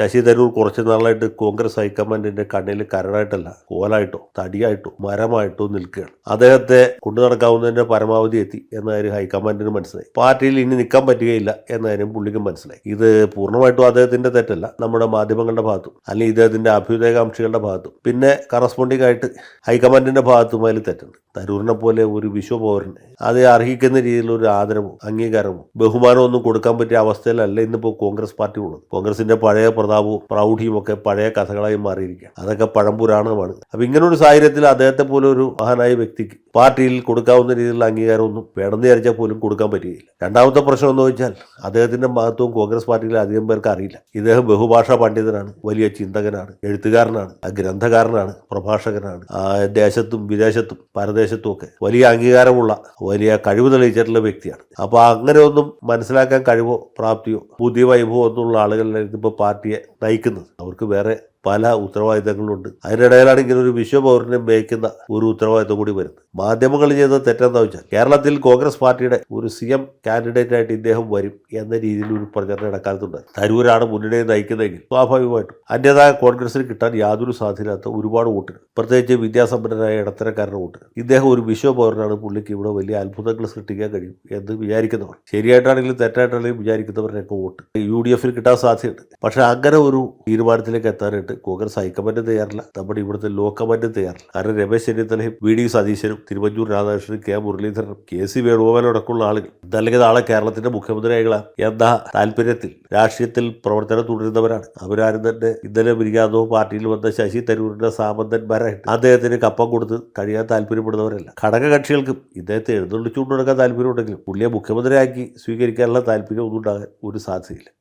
ശശി തരൂർ കുറച്ചു നാളായിട്ട് കോൺഗ്രസ് ഹൈക്കമാൻഡിന്റെ കണ്ണിൽ കരടായിട്ടല്ല കോലായിട്ടോ തടിയായിട്ടോ മരമായിട്ടോ നിൽക്കുകയാണ്. അദ്ദേഹത്തെ കൊണ്ടു നടക്കാവുന്നതിന്റെ പരമാവധി എത്തി എന്ന ഹൈക്കമാൻഡിന് മനസ്സിലായി. പാർട്ടിയിൽ ഇനി നിൽക്കാൻ പറ്റുകയില്ല എന്ന പുള്ളിക്കും മനസ്സിലായി. ഇത് പൂർണമായിട്ടും അദ്ദേഹത്തിന്റെ തെറ്റല്ല നമ്മുടെ മാധ്യമങ്ങളുടെ ഭാഗത്തും അല്ലെങ്കിൽ ഇദ്ദേഹത്തിന്റെ അഭ്യുദയകാംക്ഷികളുടെ ഭാഗത്തും. പിന്നെ കറസ്പോണ്ടിങ് ആയിട്ട് ഹൈക്കമാൻഡിന്റെ ഭാഗത്തും അതിൽ തെറ്റുണ്ട്. തരൂരിനെ പോലെ ഒരു വിശ്വപൗരന് അത് അർഹിക്കുന്ന രീതിയിലുള്ള ഒരു ആദരവും അംഗീകാരവും ബഹുമാനവും ഒന്നും കൊടുക്കാൻ പറ്റിയ അവസ്ഥയിലല്ല ഇന്നിപ്പോൾ കോൺഗ്രസ് പാർട്ടി ഉള്ളത്. കോൺഗ്രസിന്റെ പഴയ പ്രതാപവും പ്രൗഢിയും ഒക്കെ പഴയ കഥകളായി മാറിയിരിക്കുക അതൊക്കെ പഴംപുരാണമാണ് അപ്പൊ ഇങ്ങനൊരു സാഹചര്യത്തിൽ അദ്ദേഹത്തെ പോലെ ഒരു മഹാനായ വ്യക്തിക്ക് പാർട്ടിയിൽ കൊടുക്കാവുന്ന രീതിയിലുള്ള അംഗീകാരമൊന്നും വേണമെന്ന് വിചാരിച്ചാൽ പോലും കൊടുക്കാൻ പറ്റുകയില്ല രണ്ടാമത്തെ പ്രശ്നം എന്ന് വെച്ചാൽ അദ്ദേഹത്തിന്റെ മഹത്വം കോൺഗ്രസ് പാർട്ടിയിലെ അധികം പേർക്ക് അറിയില്ല. ഇദ്ദേഹം ബഹുഭാഷാ പണ്ഡിതനാണ് വലിയ ചിന്തകനാണ് എഴുത്തുകാരനാണ് ഗ്രന്ഥകാരനാണ് പ്രഭാഷകനാണ്. ദേശത്തും വിദേശത്തും പരദേശത്തും ഒക്കെ വലിയ അംഗീകാരമുള്ള വലിയ കഴിവ് തെളിയിച്ചിട്ടുള്ള വ്യക്തിയാണ്. അപ്പോൾ അങ്ങനെ ഒന്നും മനസ്സിലാക്കാൻ കഴിവോ പ്രാപ്തിയോ ബുദ്ധി വൈഭവോ ഒന്നുമുള്ള ആളുകളിലായിരുന്നു ഇപ്പോൾ പാർട്ടിയെ നയിക്കുന്നത്. അവർക്ക് വേറെ പല ഉത്തരവാദിത്തങ്ങളുണ്ട്. അതിനിടയിലാണ് ഇങ്ങനെ ഒരു വിശ്വപൗരനെ മേയ്ക്കുന്ന ഒരു ഉത്തരവാദിത്തം കൂടി വരുന്നത്. മാധ്യമങ്ങൾ ചെയ്ത തെറ്റെന്താ വെച്ചാൽ കേരളത്തിൽ കോൺഗ്രസ് പാർട്ടിയുടെ ഒരു സി എം കാൻഡിഡേറ്റ് ആയിട്ട് ഇദ്ദേഹം വരും എന്ന രീതിയിൽ ഒരു പ്രചരണം ഇടക്കാലത്തുണ്ട് തരൂരാണ് മുന്നണിയെ നയിക്കുന്നതെങ്കിൽ സ്വാഭാവികമായിട്ടും അന്യതായ കോൺഗ്രസിന് കിട്ടാൻ യാതൊരു സാധ്യതയില്ലാത്ത ഒരുപാട് വോട്ടുകൾ പ്രത്യേകിച്ച് വിദ്യാസമ്പന്നരായ ഇടത്തരക്കാരുടെ വോട്ടുകൾ. ഇദ്ദേഹം ഒരു വിശ്വപൗരനാണ്. പുള്ളിക്ക് ഇവിടെ വലിയ അത്ഭുതങ്ങൾ സൃഷ്ടിക്കാൻ കഴിയും എന്ന് വിചാരിക്കുന്നവർ. ശരിയായിട്ടാണെങ്കിലും തെറ്റായിട്ടാണെങ്കിലും വിചാരിക്കുന്നവരുടെയൊക്കെ വോട്ട്. യു ഡി എഫിൽ കിട്ടാൻ സാധ്യതയുണ്ട്. പക്ഷെ അങ്ങനെ ഒരു തീരുമാനത്തിലേക്ക് എത്താനായിട്ട് കോൺഗ്രസ് ഹൈക്കമാൻഡ് തയ്യാറില്ല. നമ്മുടെ ഇവിടുത്തെ ലോ തയ്യാറില്ല. കാരണം രമേശ് ചെന്നിത്തലയും വി ഡി സതീശനും തിരുവഞ്ചൂർ രാധാകൃഷ്ണനും കെ മുരളീധരനും കെ സി വേണുഗോപാലും അടക്കമുള്ള ആളുകൾ. ഇതല്ലെങ്കിൽ നാളെ കേരളത്തിന്റെ മുഖ്യമന്ത്രിയായ എന്ന താല്പര്യത്തിൽ രാഷ്ട്രീയത്തിൽ പ്രവർത്തനം തുടരുന്നവരാണ്. അവരാരും തന്നെ ഇന്നലെ മിരിക്കാതോ പാർട്ടിയിൽ വന്ന ശശി തരൂരിന്റെ സാമന്തന്മാരായിട്ട് അദ്ദേഹത്തിന് കപ്പം കൊടുത്ത് കഴിയാൻ താല്പര്യപ്പെടുന്നവരല്ല. ഘടകകക്ഷികൾക്കും ഇദ്ദേഹത്തെ എഴുന്നള്ളിച്ചുകൊണ്ടു നടക്കാൻ താല്പര്യമുണ്ടെങ്കിലും പുള്ളിയെ മുഖ്യമന്ത്രിയാക്കി സ്വീകരിക്കാനുള്ള താല്പര്യം ഒന്നും ഉണ്ടാകാൻ ഒരു സാധ്യതയില്ല.